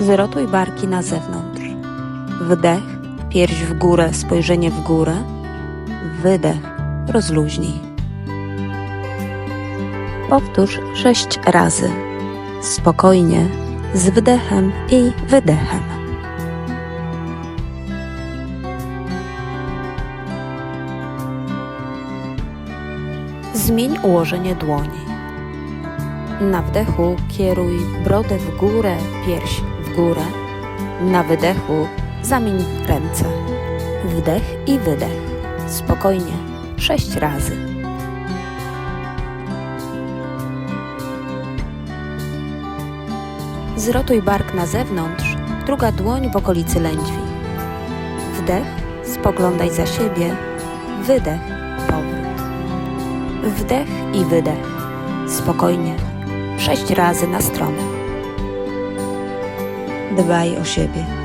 Zrotuj barki na zewnątrz. Wdech, pierś w górę, spojrzenie w górę. Wydech, rozluźnij. Powtórz sześć razy. Spokojnie, z wdechem i wydechem. Zmień ułożenie dłoni. Na wdechu kieruj brodę w górę, pierś górę. Na wydechu zamień ręce. Wdech i wydech. Spokojnie, sześć razy. Zrotuj bark na zewnątrz, druga dłoń w okolicy lędźwi. Wdech, spoglądaj za siebie, wydech, powrót. Wdech i wydech. Spokojnie, sześć razy na stronę. Dbaj o siebie.